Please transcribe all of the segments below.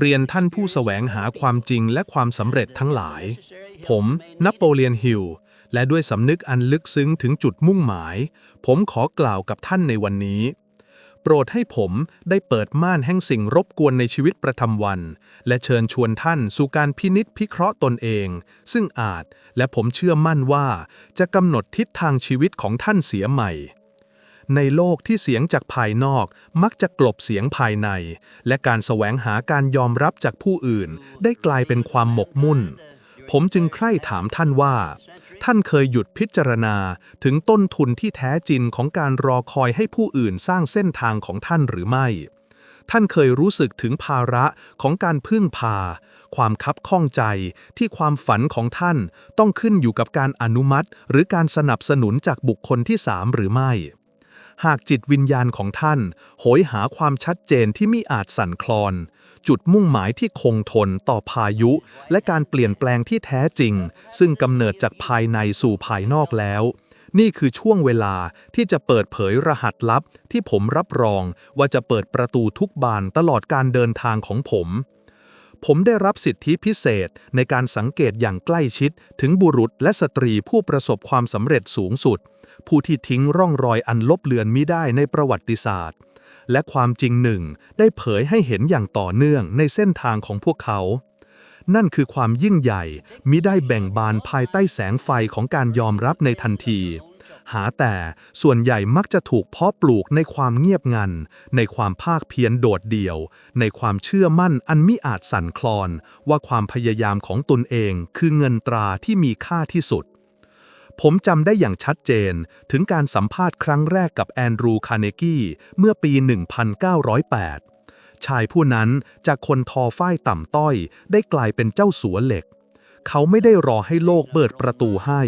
เรียนท่านผู้แสวงหาความจริงและความสำเร็จทั้งหลาย ผมนโปเลียนฮิลและด้วยสำนึกอันลึกซึ้งถึงจุดมุ่งหมาย ผมขอกล่าวกับท่านในวันนี้ โปรดให้ผมได้เปิดม่านแห่งสิ่งรบกวนในชีวิตประจำวัน และเชิญชวนท่านสู่การพินิษพิเคราะห์ตนเอง ซึ่งอาจและผมเชื่อมั่นว่าจะกำหนดทิศทางชีวิตของท่านเสียใหม่ ในโลกที่เสียงจากภายนอกมักจะกลบเสียงภายใน และการแสวงหาการยอมรับจากผู้อื่น ได้กลายเป็นความหมกมุ่น ผมจึงใคร่ถามท่านว่า ท่านเคยหยุดพิจารณาถึงต้นทุนที่แท้จริงของการรอคอยให้ผู้อื่นสร้างเส้นทางของท่านหรือไม่ ท่านเคยรู้สึกถึงภาระของการพึ่งพา ความคับข้องใจที่ความฝันของท่านต้องขึ้นอยู่กับการอนุมัติ หรือการสนับสนุนจากบุคคลที่สามหรือไม่ หากจิตวิญญาณของท่านโหยหาความชัดเจนที่มิอาจสั่นคลอน จุดมุ่งหมายที่คงทนต่อพายุ และการเปลี่ยนแปลงที่แท้จริง ซึ่งกำเนิดจากภายในสู่ภายนอกแล้ว นี่คือช่วงเวลาที่จะเปิดเผยรหัสลับ ที่ผมรับรองว่าจะเปิดประตูทุกบานตลอดการเดินทางของผมผมได้รับสิทธิพิเศษในการสังเกตอย่างใกล้ชิดถึงบุรุษและสตรีผู้ประสบความสำเร็จสูงสุด ผู้ที่ทิ้งร่องรอยอันลบเลือนมิได้ในประวัติศาสตร์ และความจริงหนึ่งได้เผยให้เห็นอย่างต่อเนื่องในเส้นทางของพวกเขา นั่นคือความยิ่งใหญ่มิได้แบ่งบานภายใต้แสงไฟของการยอมรับในทันที หาแต่ส่วนใหญ่มักจะถูกเพาะปลูกในความเงียบงัน ในความภาคเพียรโดดเดี่ยว ในความเชื่อมั่นอันมิอาจสั่นคลอน ว่าความพยายามของตนเองคือเงินตราที่มีค่าที่สุด ผมจำได้อย่างชัดเจน ถึงการสัมภาษณ์ครั้งแรกกับแอนดรู คาร์เนกี้ เมื่อปี 1908 ชายผู้นั้นจากคนทอฝ้ายต่ำต้อย ได้กลายเป็นเจ้าสัวเหล็ก เขาไม่ได้รอให้โลกเปิดประตูให้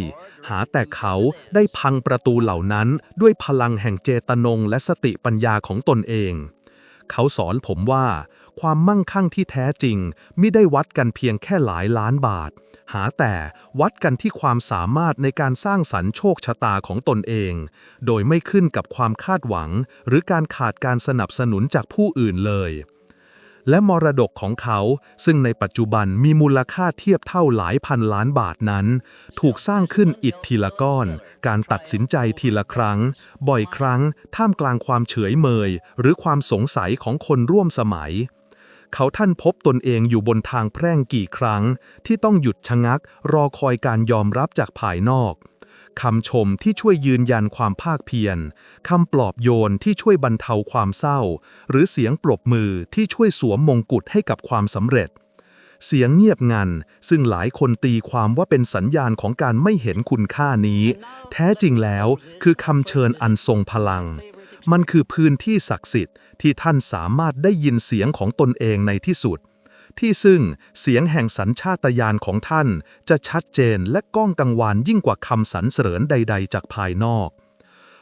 หาแต่เขาได้พังประตูเหล่านั้นด้วยพลังแห่งเจตนงและสติปัญญาของตนเอง เขาสอนผมว่า ความมั่งคั่งที่แท้จริงไม่ได้วัดกันเพียงแค่หลายล้านบาท หาแต่วัดกันที่ความสามารถในการสร้างสรรค์โชคชะตาของตนเอง โดยไม่ขึ้นกับความคาดหวัง หรือการขาดการสนับสนุนจากผู้อื่นเลย และมรดกของเขา ซึ่งในปัจจุบันมีมูลค่าเทียบเท่าหลายพันล้านบาทนั้น ถูกสร้างขึ้นอิฐทีละก้อน การตัดสินใจทีละครั้ง บ่อยครั้ง ท่ามกลางความเฉยเมย หรือความสงสัยของคนร่วมสมัย เขาท่านพบตนเองอยู่บนทางแพร่งกี่ครั้ง ที่ต้องหยุดชะงัก รอคอยการยอมรับจากภายนอกคำชมที่ช่วยยืนยันความภาคเพียรคำปลอบโยนที่ช่วยบรรเทาความเศร้า หรือเสียงปรบมือที่ช่วยสวมมงกุฎให้กับความสำเร็จ เสียงเงียบงัน ซึ่งหลายคนตีความว่าเป็นสัญญาณของการไม่เห็นคุณค่านี้ แท้จริงแล้วคือคำเชิญอันทรงพลัง มันคือพื้นที่ศักดิ์สิทธิ์ที่ท่านสามารถได้ยินเสียงของตนเองในที่สุด ที่ซึ่งเสียงแห่งสัญชาตญาณของท่านจะชัดเจนและก้องกังวานยิ่งกว่าคำสรรเสริญใด ๆ จากภายนอก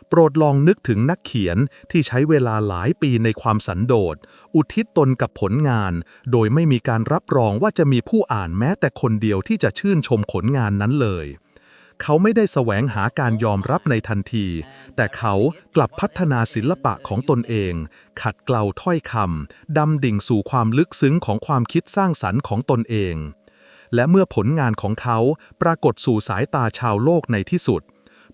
โปรดลองนึกถึงนักเขียนที่ใช้เวลาหลายปีในความสันโดษ อุทิศตนกับผลงาน โดยไม่มีการรับรองว่าจะมีผู้อ่านแม้แต่คนเดียวที่จะชื่นชมผลงานนั้นเลย เขาไม่ได้แสวงหาการยอมรับในทันที แต่เขากลับพัฒนาศิลปะของตนเอง ขัดเกลาถ้อยคำดำดิ่งสู่ความลึกซึ้งของความคิดสร้างสรรค์ของตนเอง และเมื่อผลงานของเขาปรากฏสู่สายตาชาวโลกในที่สุด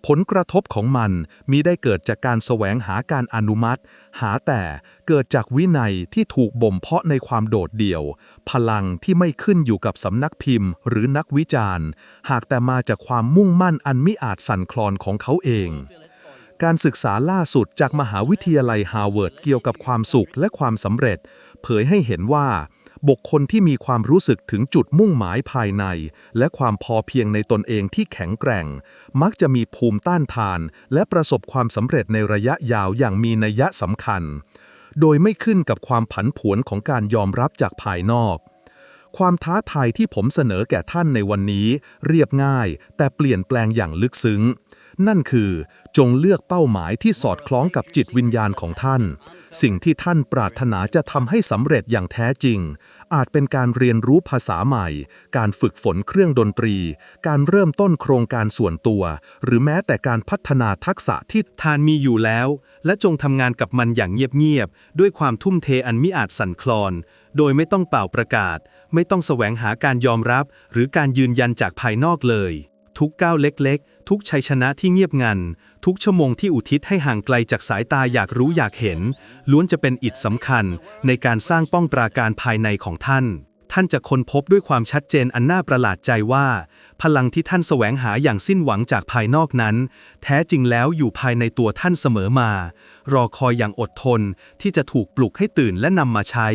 ผลกระทบของมันมีได้เกิดจากการแสวงหาการอนุมัติ หาแต่เกิดจากวินัยที่ถูกบ่มเพาะในความโดดเดี่ยว พลังที่ไม่ขึ้นอยู่กับสำนักพิมพ์ หรือนักวิจารณ์ หากแต่มาจากความมุ่งมั่นอันมิอาจสั่นคลอนของเขาเองการศึกษาล่าสุดจากมหาวิทยาลัยฮาร์วาร์ดเกี่ยวกับความสุขและความสำเร็จ เผยให้เห็นว่า บุคคลที่มีความรู้สึกถึงจุดมุ่งหมายภายใน และความพอเพียงในตนเองที่แข็งแกร่ง มักจะมีภูมิต้านทาน และประสบความสำเร็จในระยะยาวอย่างมีนัยสำคัญ โดยไม่ขึ้นกับความผันผวนของการยอมรับจากภายนอก ความท้าทายที่ผมเสนอแก่ท่านในวันนี้ เรียบง่าย แต่เปลี่ยนแปลงอย่างลึกซึ้ง นั่นคือ จงเลือกเป้าหมายที่สอดคล้องกับจิตวิญญาณของท่าน สิ่งที่ท่านปรารถนาจะทำให้สำเร็จอย่างแท้จริง อาจเป็นการเรียนรู้ภาษาใหม่ การฝึกฝนเครื่องดนตรี การเริ่มต้นโครงการส่วนตัว หรือแม้แต่การพัฒนาทักษะที่ทานมีอยู่แล้ว และจงทำงานกับมันอย่างเงียบๆด้วยความทุ่มเทอันมิอาจสั่นคลอน โดยไม่ต้องเป่าประกาศ ไม่ต้องแสวงหาการยอมรับ หรือการยืนยันจากภายนอกเลย ทุกก้าวเล็กๆ ทุกชัยชนะที่เงียบงัน ทุกชั่วโมงที่อุทิศให้ห่างไกลจากสายตาอยากรู้อยากเห็น ล้วนจะเป็นอิฐสำคัญ ในการสร้างป้องปราการภายในของท่าน ท่านจะค้นพบด้วยความชัดเจนอันน่าประหลาดใจว่า พลังที่ท่านแสวงหาอย่างสิ้นหวังจากภายนอกนั้น แท้จริงแล้วอยู่ภายในตัวท่านเสมอมา รอคอยอย่างอดทนที่จะถูกปลุกให้ตื่นและนำมาใช้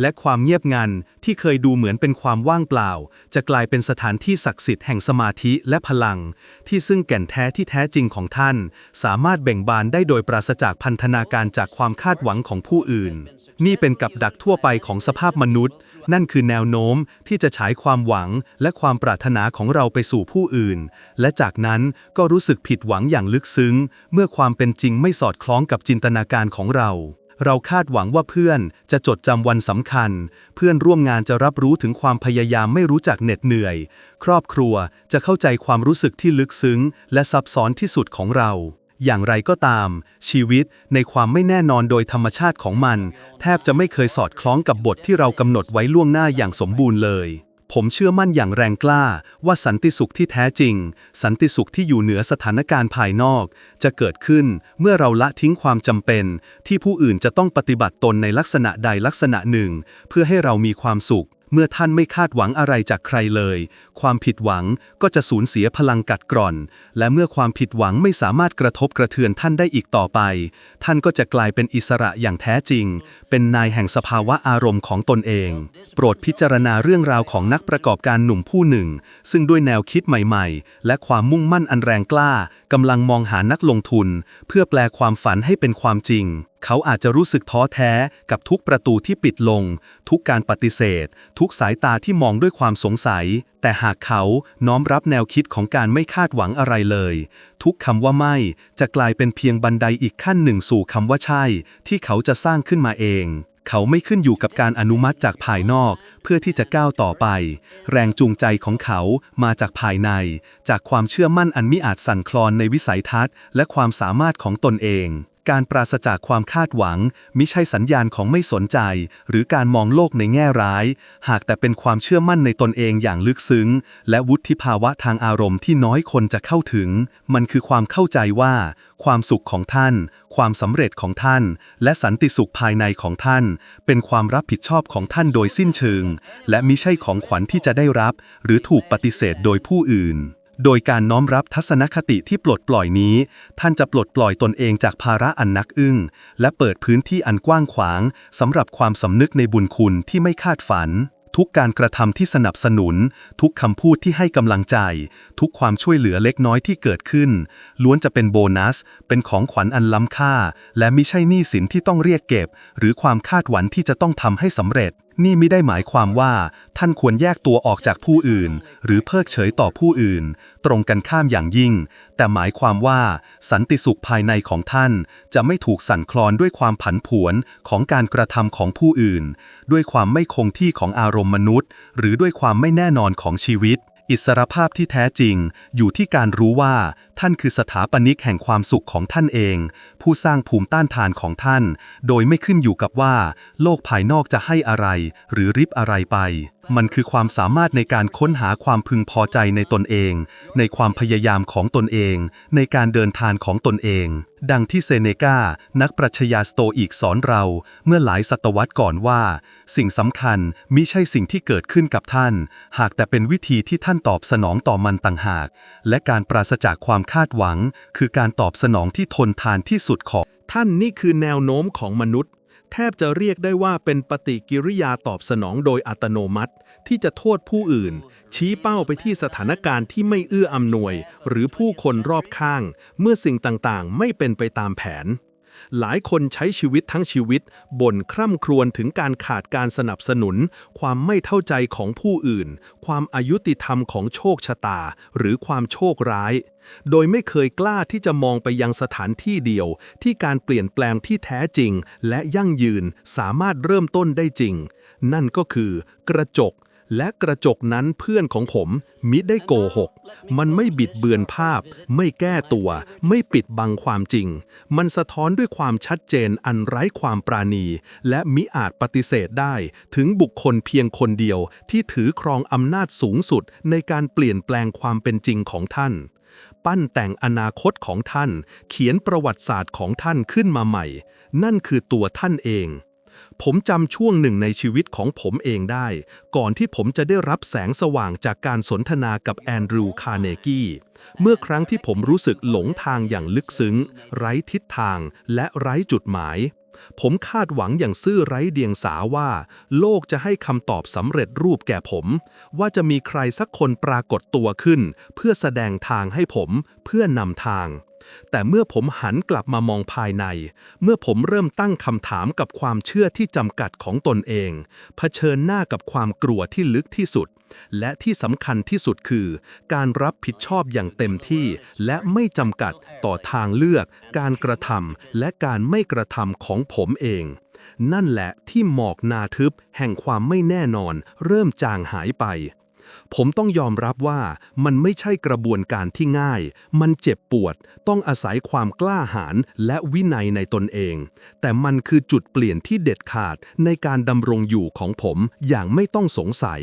และความเงียบงันที่เคยดูเหมือนเป็นความว่างเปล่า จะกลายเป็นสถานที่ศักดิ์สิทธิ์แห่งสมาธิและพลัง ที่ซึ่งแก่นแท้ที่แท้จริงของท่าน สามารถเบ่งบานได้โดยปราศจากพันธนาการจากความคาดหวังของผู้อื่น นี่เป็นกับดักทั่วไปของสภาพมนุษย์ นั่นคือแนวโน้มที่จะฉายความหวังและความปรารถนาของเราไปสู่ผู้อื่น และจากนั้นก็รู้สึกผิดหวังอย่างลึกซึ้ง เมื่อความเป็นจริงไม่สอดคล้องกับจินตนาการของเรา เราคาดหวังว่าเพื่อนจะจดจำวันสำคัญ เพื่อนร่วมงานจะรับรู้ถึงความพยายามไม่รู้จักเหน็ดเหนื่อย ครอบครัวจะเข้าใจความรู้สึกที่ลึกซึ้ง และซับซ้อนที่สุดของเรา อย่างไรก็ตาม ชีวิตในความไม่แน่นอนโดยธรรมชาติของมัน แทบจะไม่เคยสอดคล้องกับบทที่เรากำหนดไว้ล่วงหน้าอย่างสมบูรณ์เลย ผมเชื่อมั่นอย่างแรงกล้าว่าสันติสุขที่แท้จริง สันติสุขที่อยู่เหนือสถานการณ์ภายนอก จะเกิดขึ้นเมื่อเราละทิ้งความจำเป็น ที่ผู้อื่นจะต้องปฏิบัติตนในลักษณะใดลักษณะหนึ่ง เพื่อให้เรามีความสุข เมื่อท่านไม่คาดหวังอะไรจากใครเลย ความผิดหวังก็จะสูญเสียพลังกัดกร่อน และเมื่อความผิดหวังไม่สามารถกระทบกระเทือนท่านได้อีกต่อไป ท่านก็จะกลายเป็นอิสระอย่างแท้จริง เป็นนายแห่งสภาวะอารมณ์ของตนเอง โปรดพิจารณาเรื่องราวของนักประกอบการหนุ่มผู้หนึ่ง ซึ่งด้วยแนวคิดใหม่ ๆ และความมุ่งมั่นอันแรงกล้ากำลังมองหานักลงทุน เพื่อแปลความฝันให้เป็นความจริง เขาอาจจะรู้สึกท้อแท้กับทุกประตูที่ปิดลง ทุกการปฏิเสธ ทุกสายตาที่มองด้วยความสงสัย แต่หากเขาน้อมรับแนวคิดของการไม่คาดหวังอะไรเลย ทุกคำว่าไม่จะกลายเป็นเพียงบันไดอีกขั้นหนึ่งสู่คำว่าใช่ ที่เขาจะสร้างขึ้นมาเองเขาไม่ขึ้นอยู่กับการอนุมัติจากภายนอกเพื่อที่จะก้าวต่อไป แรงจูงใจของเขามาจากภายใน จากความเชื่อมั่นอันมิอาจสั่นคลอนในวิสัยทัศน์ และความสามารถของตนเอง การปราศจากความคาดหวัง มิใช่สัญญาณของไม่สนใจ หรือการมองโลกในแง่ร้าย หากแต่เป็นความเชื่อมั่นในตนเองอย่างลึกซึ้ง และวุฒิภาวะทางอารมณ์ที่น้อยคนจะเข้าถึง มันคือความเข้าใจว่า ความสุขของท่าน ความสำเร็จของท่าน และสันติสุขภายในของท่าน เป็นความรับผิดชอบของท่านโดยสิ้นเชิง และมิใช่ของขวัญที่จะได้รับ หรือถูกปฏิเสธโดยผู้อื่น โดยการน้อมรับทัศนคติที่ปลดปล่อยนี้ ท่านจะปลดปล่อยตนเองจากภาระอันนักอึ้ง และเปิดพื้นที่อันกว้างขวางสำหรับความสำนึกในบุญคุณที่ไม่คาดฝัน ทุกการกระทำที่สนับสนุน ทุกคำพูดที่ให้กำลังใจ ทุกความช่วยเหลือเล็กน้อยที่เกิดขึ้น ล้วนจะเป็นโบนัส เป็นของขวัญอันล้ำค่า และมิใช่หนี้สินที่ต้องเรียกเก็บ หรือความคาดหวังที่จะต้องทำให้สำเร็จ นี่ไม่ได้หมายความว่า ท่านควรแยกตัวออกจากผู้อื่น หรือเพิกเฉยต่อผู้อื่น ตรงกันข้ามอย่างยิ่ง แต่หมายความว่า สันติสุขภายในของท่าน จะไม่ถูกสั่นคลอนด้วยความผันผวนของการกระทำของผู้อื่น ด้วยความไม่คงที่ของอารมณ์มนุษย์ หรือด้วยความไม่แน่นอนของชีวิต อิสรภาพที่แท้จริง อยู่ที่การรู้ว่า ท่านคือสถาปนิกแห่งความสุขของท่านเอง ผู้สร้างภูมิต้านทานของท่าน โดยไม่ขึ้นอยู่กับว่า โลกภายนอกจะให้อะไร หรือริบอะไรไป มันคือความสามารถในการค้นหาความพึงพอใจในตนเอง ในความพยายามของตนเอง ในการเดินทางของตนเอง ดังที่เซเนกา นักปรัชญาสโตอีกสอนเรา เมื่อหลายศตวรรษก่อนว่า สิ่งสำคัญมิใช่สิ่งที่เกิดขึ้นกับท่าน หากแต่เป็นวิธีที่ท่านตอบสนองต่อมันต่างหาก และการปราศจากความคาดหวัง คือการตอบสนองที่ทนทานที่สุดของ ท่านนี่คือแนวโน้มของมนุษย์ แทบจะเรียกได้ว่าเป็นปฏิกิริยาตอบสนองโดยอัตโนมัติ ที่จะโทษผู้อื่น ชี้เป้าไปที่สถานการณ์ที่ไม่เอื้ออำนวย หรือผู้คนรอบข้าง เมื่อสิ่งต่างๆ ไม่เป็นไปตามแผน หลายคนใช้ชีวิตทั้งชีวิตบ่นคร่ำครวญถึงการขาดการสนับสนุน ความไม่เท่าใจของผู้อื่น ความอายุติธรรมของโชคชะตา หรือความโชคร้าย โดยไม่เคยกล้าที่จะมองไปยังสถานที่เดียว ที่การเปลี่ยนแปลงที่แท้จริง และยั่งยืนสามารถเริ่มต้นได้จริง นั่นก็คือกระจก และกระจกนั้นเพื่อนของผมมิได้โกหก มันไม่บิดเบือนภาพ ไม่แก้ตัว ไม่ปิดบังความจริง มันสะท้อนด้วยความชัดเจนอันไร้ความปราณี และมิอาจปฏิเสธได้ ถึงบุคคลเพียงคนเดียวที่ถือครองอำนาจสูงสุดในการเปลี่ยนแปลงความเป็นจริงของท่านปั้นแต่งอนาคตของท่าน เขียนประวัติศาสตร์ของท่านขึ้นมาใหม่ นั่นคือตัวท่านเอง ผมจำช่วงหนึ่งในชีวิตของผมเองได้ ก่อนที่ผมจะได้รับแสงสว่างจากการสนทนากับแอนดรูว์คาร์เนกี้เมื่อครั้งที่ผมรู้สึกหลงทางอย่างลึกซึ้ง ไร้ทิศทาง และไร้จุดหมาย ผมคาดหวังอย่างซื่อไร้เดียงสาว่า โลกจะให้คำตอบสำเร็จรูปแก่ผม ว่าจะมีใครสักคนปรากฏตัวขึ้น เพื่อแสดงทางให้ผม เพื่อนำทาง แต่เมื่อผมหันกลับมามองภายใน เมื่อผมเริ่มตั้งคำถามกับความเชื่อที่จำกัดของตนเองเผชิญหน้ากับความกลัวที่ลึกที่สุด และที่สำคัญที่สุดคือ การรับผิดชอบอย่างเต็มที่ และไม่จำกัดต่อทางเลือก การกระทำและการไม่กระทำของผมเองนั่นแหละที่หมอกนาทึบแห่งความไม่แน่นอน เริ่มจางหายไป ผมต้องยอมรับว่ามันไม่ใช่กระบวนการที่ง่าย มันเจ็บปวด ต้องอาศัยความกล้าหาญและวินัยในตนเอง แต่มันคือจุดเปลี่ยนที่เด็ดขาดในการดำรงอยู่ของผมอย่างไม่ต้องสงสัย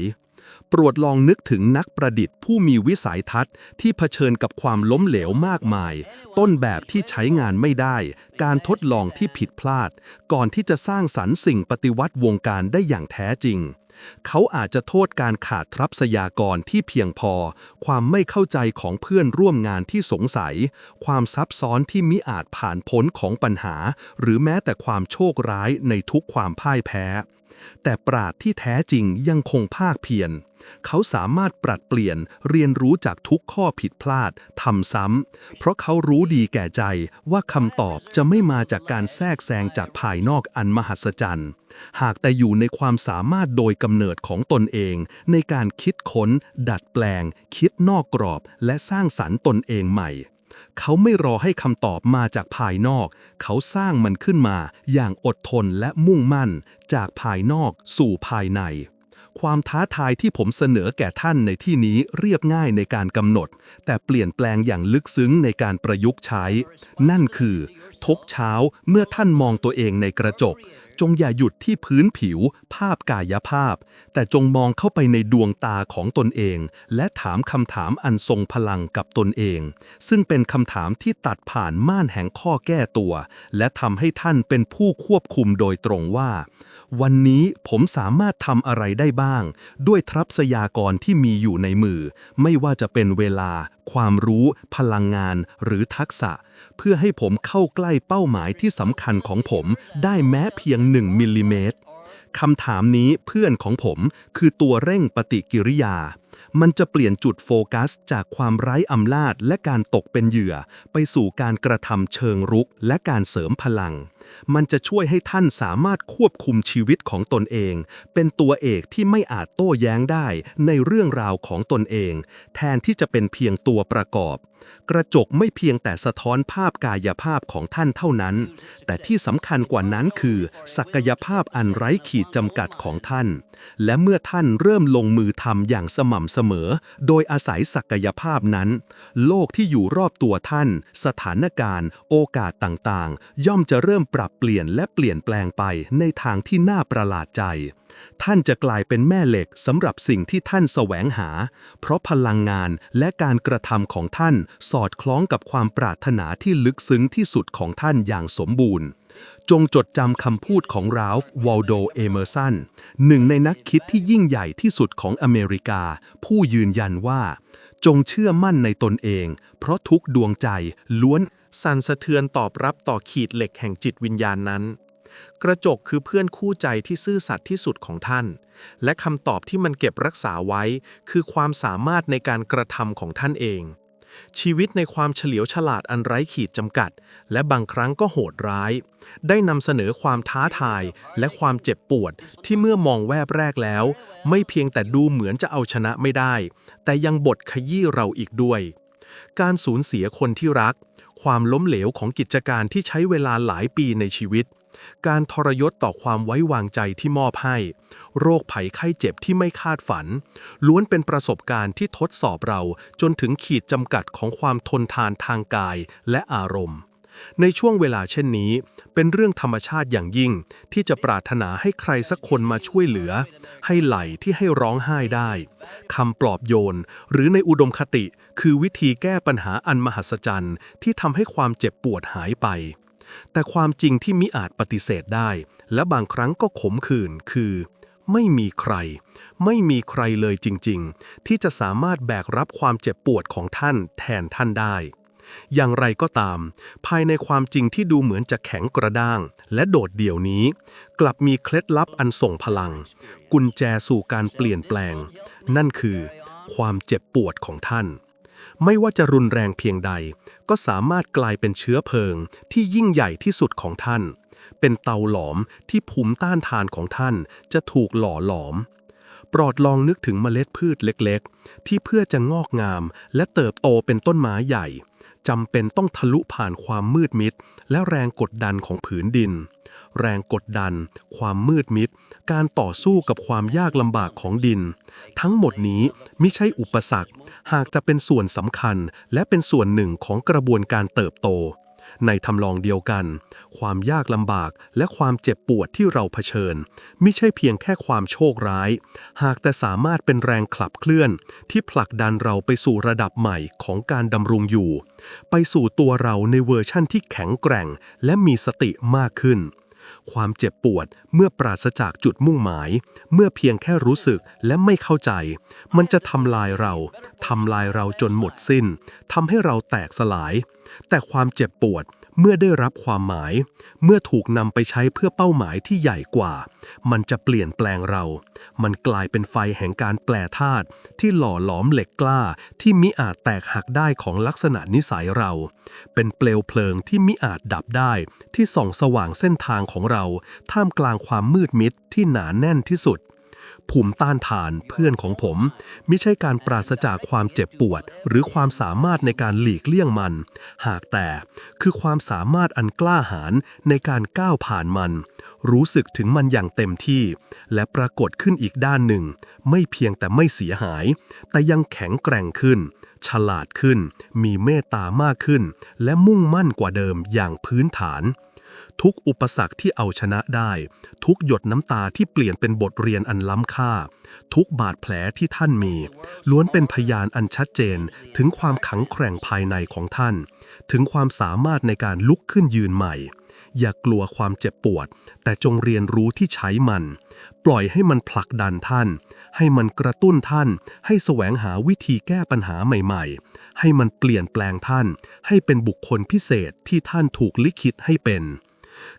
โปรดลองนึกถึงนักประดิษฐ์ผู้มีวิสัยทัศน์ ที่เผชิญกับความล้มเหลวมากมาย ต้นแบบที่ใช้งานไม่ได้ การทดลองที่ผิดพลาด ก่อนที่จะสร้างสรรค์สิ่งปฏิวัติวงการได้อย่างแท้จริงเขาอาจจะโทษการขาดทรัพยากรที่เพียงพอ ความไม่เข้าใจของเพื่อนร่วมงานที่สงสัย ความซับซ้อนที่มิอาจผ่านพ้นของปัญหา หรือแม้แต่ความโชคร้ายในทุกความพ่ายแพ้ แต่ปราดที่แท้จริงยังคงภาคเพียร เขาสามารถปรับเปลี่ยนเรียนรู้จากทุกข้อผิดพลาดทำซ้ำ เพราะเขารู้ดีแก่ใจว่าคำตอบจะไม่มาจากการแทรกแซงจากภายนอกอันมหัศจรรย์ หากแต่อยู่ในความสามารถโดยกำเนิดของตนเอง ในการคิดค้น ดัดแปลง คิดนอกกรอบ และสร้างสรรค์ตนเองใหม่ เขาไม่รอให้คำตอบมาจากภายนอก เขาสร้างมันขึ้นมาอย่างอดทนและมุ่งมั่น จากภายนอกสู่ภายใน ความท้าทายที่ผมเสนอแก่ท่านในที่นี้เรียบง่ายในการกำหนด แต่เปลี่ยนแปลงอย่างลึกซึ้งในการประยุกต์ใช้ นั่นคือ ทุกเช้าเมื่อท่านมองตัวเองในกระจก จงอย่าหยุดที่พื้นผิว ภาพกายภาพ แต่จงมองเข้าไปในดวงตาของตนเอง และถามคำถามอันทรงพลังกับตนเอง ซึ่งเป็นคำถามที่ตัดผ่านม่านแห่งข้อแก้ตัว และทำให้ท่านเป็นผู้ควบคุมโดยตรงว่า วันนี้ผมสามารถทำอะไรได้บ้าง ด้วยทรัพยากรที่มีอยู่ในมือ ไม่ว่าจะเป็นเวลา ความรู้ พลังงาน หรือทักษะ เพื่อให้ผมเข้าใกล้เป้าหมายที่สำคัญของผมได้แม้เพียง 1 มิลลิเมตรคำถามนี้เพื่อนของผมคือตัวเร่งปฏิกิริยา มันจะเปลี่ยนจุดโฟกัสจากความไร้อำนาจและการตกเป็นเหยื่อ ไปสู่การกระทำเชิงรุกและการเสริมพลัง มันจะช่วยให้ท่านสามารถควบคุมชีวิตของตนเอง เป็นตัวเอกที่ไม่อาจโต้แย้งได้ในเรื่องราวของตนเอง แทนที่จะเป็นเพียงตัวประกอบกระจกไม่เพียงแต่สะท้อนภาพกายภาพของท่านเท่านั้น แต่ที่สำคัญกว่านั้นคือ ศักยภาพอันไร้ขีดจำกัดของท่าน และเมื่อท่านเริ่มลงมือทำอย่างสม่ำเสมอ โดยอาศัยศักยภาพนั้น โลกที่อยู่รอบตัวท่าน สถานการณ์ โอกาสต่างๆ ย่อมจะเริ่มปรับเปลี่ยนและเปลี่ยนแปลงไปในทางที่น่าประหลาดใจ ท่านจะกลายเป็นแม่เหล็กสำหรับสิ่งที่ท่านแสวงหา เพราะพลังงานและการกระทำของท่านสอดคล้องกับความปรารถนาที่ลึกซึ้งที่สุดของท่านอย่างสมบูรณ์ จงจดจำคำพูดของราลฟวอลโด เอเมอร์สัน หนึ่งในนักคิดที่ยิ่งใหญ่ที่สุดของอเมริกา ผู้ยืนยันว่า จงเชื่อมั่นในตนเอง เพราะทุกดวงใจล้วนสั่นสะเทือนตอบรับต่อขีดเหล็กแห่งจิตวิญญาณนั้น กระจกคือเพื่อนคู่ใจที่ซื่อสัตย์ที่สุดของท่าน และคำตอบที่มันเก็บรักษาไว้ คือความสามารถในการกระทำของท่านเอง ชีวิตในความเฉลียวฉลาดอันไร้ขีดจำกัด และบางครั้งก็โหดร้าย ได้นำเสนอความท้าทายและความเจ็บปวดที่เมื่อมองแวบแรกแล้ว ไม่เพียงแต่ดูเหมือนจะเอาชนะไม่ได้ แต่ยังบดขยี้เราอีกด้วย การสูญเสียคนที่รักความล้มเหลวของกิจการที่ใช้เวลาหลายปีในชีวิต การทรยศต่อความไว้วางใจที่มอบให้ โรคภัยไข้เจ็บที่ไม่คาดฝัน ล้วนเป็นประสบการณ์ที่ทดสอบเราจนถึงขีดจำกัดของความทนทานทางกายและอารมณ์ ในช่วงเวลาเช่นนี้ เป็นเรื่องธรรมชาติอย่างยิ่ง ที่จะปรารถนาให้ใครสักคนมาช่วยเหลือ ให้ไหลที่ให้ร้องไห้ได้คำปลอบโยน หรือในอุดมคติ คือวิธีแก้ปัญหาอันมหัศจรรย์ที่ทำให้ความเจ็บปวดหายไป แต่ความจริงที่มิอาจปฏิเสธได้ และบางครั้งก็ขมขื่นคือ ไม่มีใคร ไม่มีใครเลยจริง ๆ ที่จะสามารถแบกรับความเจ็บปวดของท่านแทนท่านได้ อย่างไรก็ตาม ภายในความจริงที่ดูเหมือนจะแข็งกระด้าง และโดดเดี่ยวนี้ กลับมีเคล็ดลับอันส่งพลัง กุญแจสู่การเปลี่ยนแปลง นั่นคือ ความเจ็บปวดของท่าน ไม่ว่าจะรุนแรงเพียงใด ก็สามารถกลายเป็นเชื้อเพลิงที่ยิ่งใหญ่ที่สุดของท่าน เป็นเตาหลอมที่ภูมิต้านทานของท่านจะถูกหล่อหลอมปลอดลองนึกถึงเมล็ดพืชเล็กๆ ที่เพื่อจะงอกงามและเติบโตเป็นต้นไม้ใหญ่จำเป็นต้องทะลุผ่านความมืดมิด และแรงกดดันของผืนดิน แรงกดดัน ความมืดมิด การต่อสู้กับความยากลำบากของดิน ทั้งหมดนี้ไม่ใช่อุปสรรค หากจะเป็นส่วนสำคัญและเป็นส่วนหนึ่งของกระบวนการเติบโต ในทำลองเดียวกัน ความยากลำบากและความเจ็บปวดที่เราเผชิญ ไม่ใช่เพียงแค่ความโชคร้าย หากแต่สามารถเป็นแรงขับเคลื่อน ที่ผลักดันเราไปสู่ระดับใหม่ของการดำรงอยู่ ไปสู่ตัวเราในเวอร์ชั่นที่แข็งแกร่ง และมีสติมากขึ้น ความเจ็บปวดเมื่อปราศจากจุดมุ่งหมาย เมื่อเพียงแค่รู้สึกและไม่เข้าใจ มันจะทำลายเราทำลายเราจนหมดสิ้นทำให้เราแตกสลาย แต่ความเจ็บปวด เมื่อได้รับความหมาย เมื่อถูกนำไปใช้เพื่อเป้าหมายที่ใหญ่กว่า มันจะเปลี่ยนแปลงเรา มันกลายเป็นไฟแห่งการแปลธาตุที่หล่อหลอมเหล็กกล้า ที่มิอาจแตกหักได้ของลักษณะนิสัยเรา เป็นเปลวเพลิงที่มิอาจดับได้ ที่ส่องสว่างเส้นทางของเรา ท่ามกลางความมืดมิดที่หนาแน่นที่สุด ภูมิต้านทานเพื่อนของผมไม่ใช่การปราศจากความเจ็บปวด หรือความสามารถในการหลีกเลี่ยงมัน หากแต่คือความสามารถอันกล้าหาญในการก้าวผ่านมัน รู้สึกถึงมันอย่างเต็มที่ และปรากฏขึ้นอีกด้านหนึ่ง ไม่เพียงแต่ไม่เสียหาย แต่ยังแข็งแกร่งขึ้น ฉลาดขึ้น มีเมตตามากขึ้น และมุ่งมั่นกว่าเดิมอย่างพื้นฐาน ทุกอุปสรรคที่เอาชนะได้ ทุกหยดน้ำตาที่เปลี่ยนเป็นบทเรียนอันล้ำค่า ทุกบาดแผลที่ท่านมี ล้วนเป็นพยานอันชัดเจน ถึงความขังแกร่งภายในของท่าน ถึงความสามารถในการลุกขึ้นยืนใหม่ อย่ากลัวความเจ็บปวด แต่จงเรียนรู้ที่ใช้มัน ปล่อยให้มันผลักดันท่าน ให้มันกระตุ้นท่าน ให้แสวงหาวิธีแก้ปัญหาใหม่ๆ ให้มันเปลี่ยนแปลงท่าน ให้เป็นบุคคลพิเศษที่ท่านถูกลิขิตให้เป็น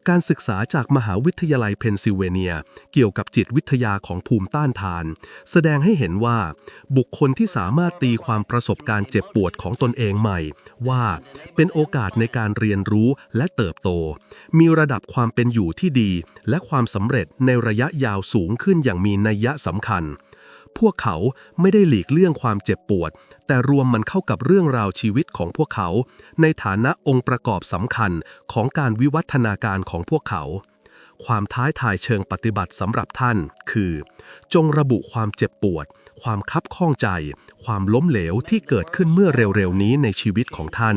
การศึกษาจากมหาวิทยาลัยเพนซิลเวเนีย เกี่ยวกับจิตวิทยาของภูมิต้านทาน แสดงให้เห็นว่าบุคคลที่สามารถตีความประสบการณ์เจ็บปวดของตนเองใหม่ ว่าเป็นโอกาสในการเรียนรู้และเติบโต มีระดับความเป็นอยู่ที่ดี และความสำเร็จในระยะยาวสูงขึ้นอย่างมีนัยยะสำคัญ พวกเขาไม่ได้หลีกเลี่ยงความเจ็บปวด แต่รวมมันเข้ากับเรื่องราวชีวิตของพวกเขา ในฐานะองค์ประกอบสำคัญของการวิวัฒนาการของพวกเขา ความท้ายทายเชิงปฏิบัติสำหรับท่าน คือ จงระบุความเจ็บปวด ความคับข้องใจ ความล้มเหลวที่เกิดขึ้นเมื่อเร็วๆนี้ในชีวิตของท่าน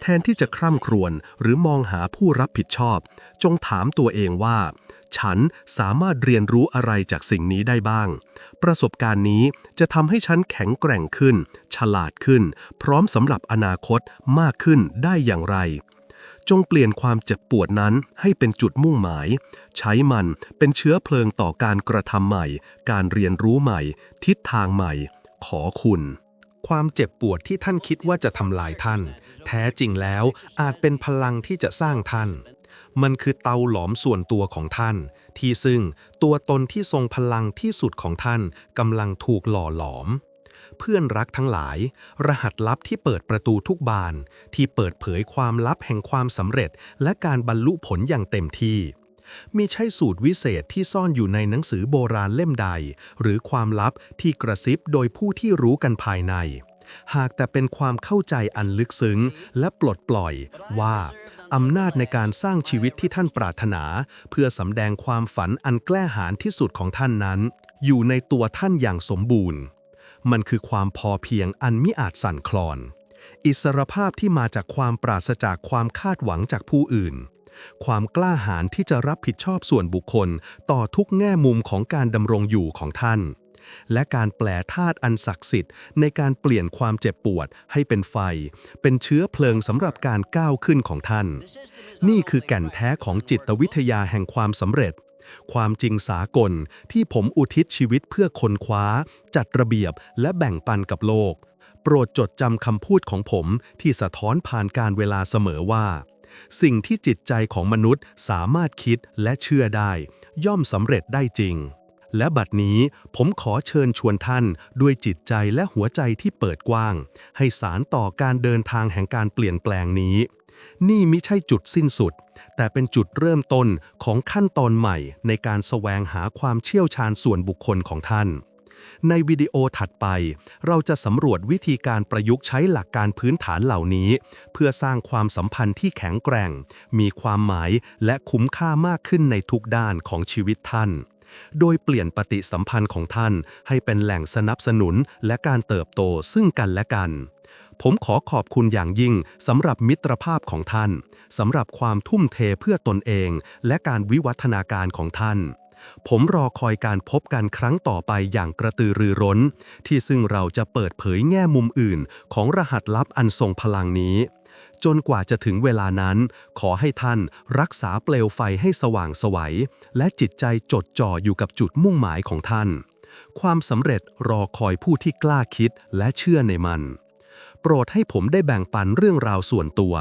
แทนที่จะคร่ำครวญหรือมองหาผู้รับผิดชอบ จงถามตัวเองว่า ฉันสามารถเรียนรู้อะไรจากสิ่งนี้ได้บ้าง ประสบการณ์นี้จะทำให้ฉันแข็งแกร่งขึ้น ฉลาดขึ้น พร้อมสำหรับอนาคตมากขึ้นได้อย่างไร จงเปลี่ยนความเจ็บปวดนั้นให้เป็นจุดมุ่งหมาย ใช้มันเป็นเชื้อเพลิงต่อการกระทำใหม่ การเรียนรู้ใหม่ ทิศทางใหม่ ขอคุณ ความเจ็บปวดที่ท่านคิดว่าจะทำลายท่าน แท้จริงแล้วอาจเป็นพลังที่จะสร้างท่าน มันคือเตาหลอมส่วนตัวของท่าน ที่ซึ่งตัวตนที่ทรงพลังที่สุดของท่านกำลังถูกหล่อหลอม เพื่อนรักทั้งหลาย รหัสลับที่เปิดประตูทุกบาน ที่เปิดเผยความลับแห่งความสำเร็จ และการบรรลุผลอย่างเต็มที่มีใช่สูตรวิเศษที่ซ่อนอยู่ในหนังสือโบราณเล่มใด หรือความลับที่กระซิบโดยผู้ที่รู้กันภายใน หากแต่เป็นความเข้าใจอันลึกซึ้งและปลดปล่อยว่า อำนาจในการสร้างชีวิตที่ท่านปรารถนา เพื่อสำแดงความฝันอันแกล้หาญที่สุดของท่านนั้น อยู่ในตัวท่านอย่างสมบูรณ์ มันคือความพอเพียงอันมิอาจสั่นคลอน อิสรภาพที่มาจากความปราศจากความคาดหวังจากผู้อื่น ความกล้าหาญที่จะรับผิดชอบส่วนบุคคลต่อทุกแง่มุมของการดำรงอยู่ของท่าน และการแปลธาตุอันศักดิ์สิทธิ์ในการเปลี่ยนความเจ็บปวดให้เป็นไฟ เป็นเชื้อเพลิงสำหรับการก้าวขึ้นของท่าน นี่คือแก่นแท้ของจิตวิทยาแห่งความสำเร็จ ความจริงสากลที่ผมอุทิศชีวิตเพื่อคนคว้า จัดระเบียบและแบ่งปันกับโลก โปรดจดจำคำพูดของผมที่สะท้อนผ่านการเวลาเสมอว่าสิ่งที่จิตใจของมนุษย์สามารถคิดและเชื่อได้ ย่อมสำเร็จได้จริง และบัดนี้ผมขอเชิญชวนท่านด้วยจิตใจและหัวใจที่เปิดกว้าง ให้สารต่อการเดินทางแห่งการเปลี่ยนแปลงนี้ นี่ไม่ใช่จุดสิ้นสุด แต่เป็นจุดเริ่มต้นของขั้นตอนใหม่ในการแสวงหาความเชี่ยวชาญส่วนบุคคลของท่าน ในวิดีโอถัดไป เราจะสำรวจวิธีการประยุกต์ใช้หลักการพื้นฐานเหล่านี้ เพื่อสร้างความสัมพันธ์ที่แข็งแกร่ง มีความหมายและคุ้มค่ามากขึ้นในทุกด้านของชีวิตท่าน โดยเปลี่ยนปฏิสัมพันธ์ของท่านให้เป็นแหล่งสนับสนุนและการเติบโตซึ่งกันและกัน ผมขอขอบคุณอย่างยิ่งสำหรับมิตรภาพของท่านสำหรับความทุ่มเทเพื่อตนเอง และการวิวัฒนาการของท่านผมรอคอยการพบกันครั้งต่อไปอย่างกระตือรือร้น ที่ซึ่งเราจะเปิดเผยแง่มุมอื่นของรหัสลับอันทรงพลังนี้ จนกว่าจะถึงเวลานั้น ขอให้ท่านรักษาเปลวไฟให้สว่างไสวัย และจิตใจจดจ่ออยู่กับจุดมุ่งหมายของท่าน ความสำเร็จรอคอยผู้ที่กล้าคิดและเชื่อในมัน โปรดให้ผมได้แบ่งปันเรื่องราวส่วนตัว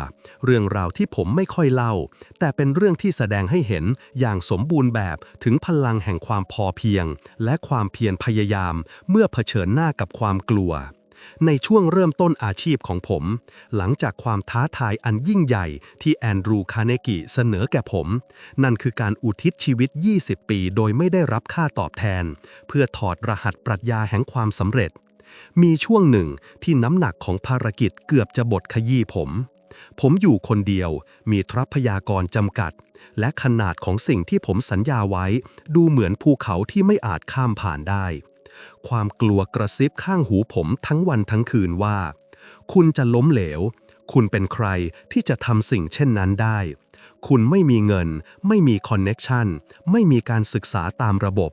เรื่องราวที่ผมไม่ค่อยเล่า แต่เป็นเรื่องที่แสดงให้เห็นอย่างสมบูรณ์แบบถึงพลังแห่งความพอเพียง และความเพียรพยายามเมื่อเผชิญหน้ากับความกลัว ในช่วงเริ่มต้นอาชีพของผม หลังจากความท้าทายอันยิ่งใหญ่ที่แอนดรูว์คาร์เนกิเสนอแก่ผม นั่นคือการอุทิศชีวิต 20 ปี โดยไม่ได้รับค่าตอบแทน เพื่อถอดรหัสปรัชญาแห่งความสำเร็จ มีช่วงหนึ่งที่น้ำหนักของภารกิจเกือบจะบดขยี้ผม ผมอยู่คนเดียว มีทรัพยากรจำกัด และขนาดของสิ่งที่ผมสัญญาไว้ ดูเหมือนภูเขาที่ไม่อาจข้ามผ่านได้ ความกลัวกระซิบข้างหูผมทั้งวันทั้งคืนว่า คุณจะล้มเหลว คุณเป็นใครที่จะทำสิ่งเช่นนั้นได้ คุณไม่มีเงิน ไม่มีคอนเน็กชันไม่มีการศึกษาตามระบบ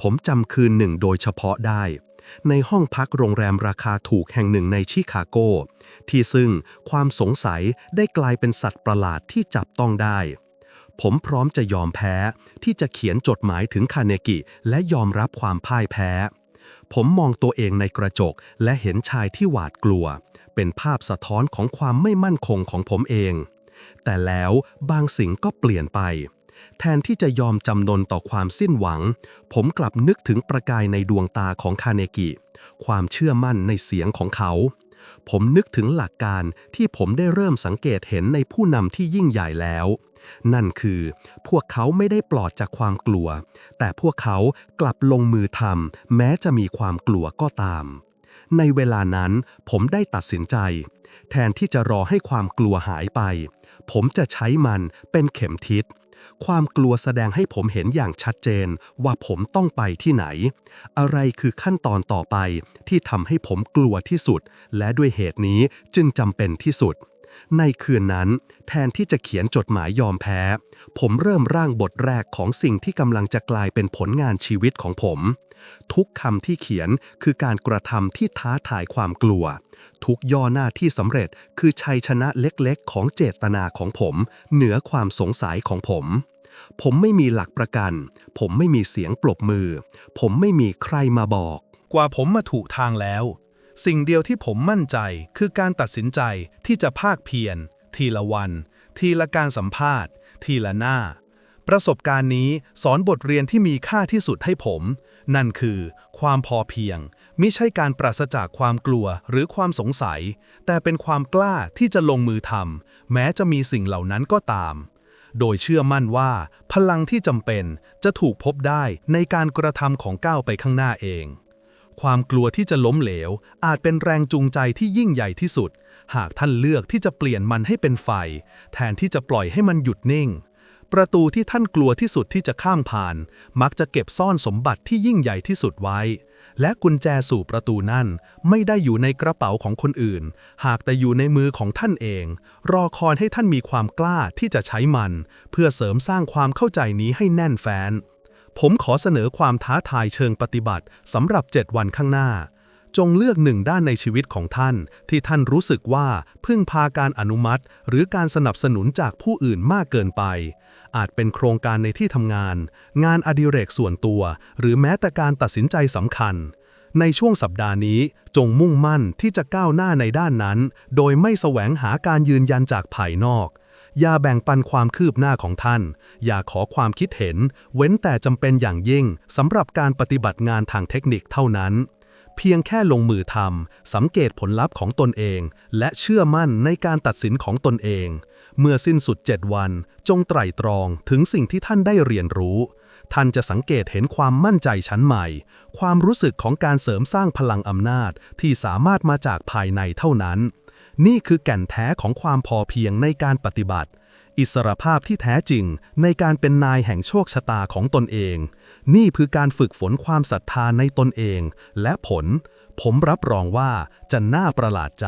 ผมจำคืนหนึ่งโดยเฉพาะได้ ในห้องพักโรงแรมราคาถูกแห่งหนึ่งในชิคาโก ที่ซึ่งความสงสัยได้กลายเป็นสัตว์ประหลาดที่จับต้องได้ ผมพร้อมจะยอมแพ้ ที่จะเขียนจดหมายถึงคาเนกิและยอมรับความพ่ายแพ้ ผมมองตัวเองในกระจกและเห็นชายที่หวาดกลัว เป็นภาพสะท้อนของความไม่มั่นคงของผมเอง แต่แล้วบางสิ่งก็เปลี่ยนไป แทนที่จะยอมจำนนต่อความสิ้นหวัง ผมกลับนึกถึงประกายในดวงตาของคาเนกิ ความเชื่อมั่นในเสียงของเขา ผมนึกถึงหลักการที่ผมได้เริ่มสังเกตเห็นในผู้นำที่ยิ่งใหญ่แล้ว นั่นคือ พวกเขาไม่ได้ปลอดจากความกลัว แต่พวกเขากลับลงมือทำแม้จะมีความกลัวก็ตาม ในเวลานั้นผมได้ตัดสินใจ แทนที่จะรอให้ความกลัวหายไป ผมจะใช้มันเป็นเข็มทิศ ความกลัวแสดงให้ผมเห็นอย่างชัดเจนว่าผมต้องไปที่ไหน อะไรคือขั้นตอนต่อไปที่ทำให้ผมกลัวที่สุด และด้วยเหตุนี้จึงจำเป็นที่สุด ในคืนนั้น แทนที่จะเขียนจดหมายยอมแพ้ ผมเริ่มร่างบทแรกของสิ่งที่กำลังจะกลายเป็นผลงานชีวิตของผม ทุกคำที่เขียนคือการกระทำที่ท้าทายความกลัว ทุกย่อหน้าที่สำเร็จคือชัยชนะเล็กๆ ของเจตนาของผม เหนือความสงสัยของผมผมไม่มีหลักประกัน ผมไม่มีเสียงปรบมือ ผมไม่มีใครมาบอก กว่าผมมาถูกทางแล้ว สิ่งเดียวที่ผมมั่นใจคือการตัดสินใจที่จะภาคเพียรทีละวัน ทีละการสัมภาษณ์ ทีละหน้า ประสบการณ์นี้สอนบทเรียนที่มีค่าที่สุดให้ผม นั่นคือ ความพอเพียง ไมิใช่การปราศจากความกลัวหรือความสงสัย แต่เป็นความกล้าที่จะลงมือทำแม้จะมีสิ่งเหล่านั้นก็ตาม โดยเชื่อมั่นว่า พลังที่จำเป็นจะถูกพบได้ในการกระทำของก้าวไปข้างหน้าเอง ความกลัวที่จะล้มเหลว อาจเป็นแรงจูงใจที่ยิ่งใหญ่ที่สุด หากท่านเลือกที่จะเปลี่ยนมันให้เป็นไฟ แทนที่จะปล่อยให้มันหยุดนิ่ง ประตูที่ท่านกลัวที่สุดที่จะข้ามผ่าน มักจะเก็บซ่อนสมบัติที่ยิ่งใหญ่ที่สุดไว้ และกุญแจสู่ประตูนั่น ไม่ได้อยู่ในกระเป๋าของคนอื่น หากแต่อยู่ในมือของท่านเอง รอคอยให้ท่านมีความกล้าที่จะใช้มัน เพื่อเสริมสร้างความเข้าใจนี้ให้แน่นแฟ้น ผมขอเสนอความท้าทายเชิงปฏิบัติสำหรับ 7 วันข้างหน้า จงเลือกหนึ่งด้านในชีวิตของท่าน ที่ท่านรู้สึกว่าพึ่งพาการอนุมัติ หรือการสนับสนุนจากผู้อื่นมากเกินไป อาจเป็นโครงการในที่ทำงาน งานอดิเรกส่วนตัว หรือแม้แต่การตัดสินใจสำคัญ ในช่วงสัปดาห์นี้จงมุ่งมั่นที่จะก้าวหน้าในด้านนั้น โดยไม่แสวงหาการยืนยันจากภายนอก อย่าแบ่งปันความคืบหน้าของท่าน อย่าขอความคิดเห็น เว้นแต่จำเป็นอย่างยิ่งสำหรับการปฏิบัติงานทางเทคนิคเท่านั้น เพียงแค่ลงมือทำสังเกตผลลัพธ์ของตนเอง และเชื่อมั่นในการตัดสินของตนเอง เมื่อสิ้นสุด 7 วัน จงไตร่ตรองถึงสิ่งที่ท่านได้เรียนรู้ ท่านจะสังเกตเห็นความมั่นใจชั้นใหม่ ความรู้สึกของการเสริมสร้างพลังอำนาจที่สามารถมาจากภายในเท่านั้น นี่คือแก่นแท้ของความพอเพียงในการปฏิบัติ อิสรภาพที่แท้จริงในการเป็นนายแห่งโชคชะตาของตนเอง นี่คือการฝึกฝนความศรัทธาในตนเอง และผล ผมรับรองว่าจะน่าประหลาดใจ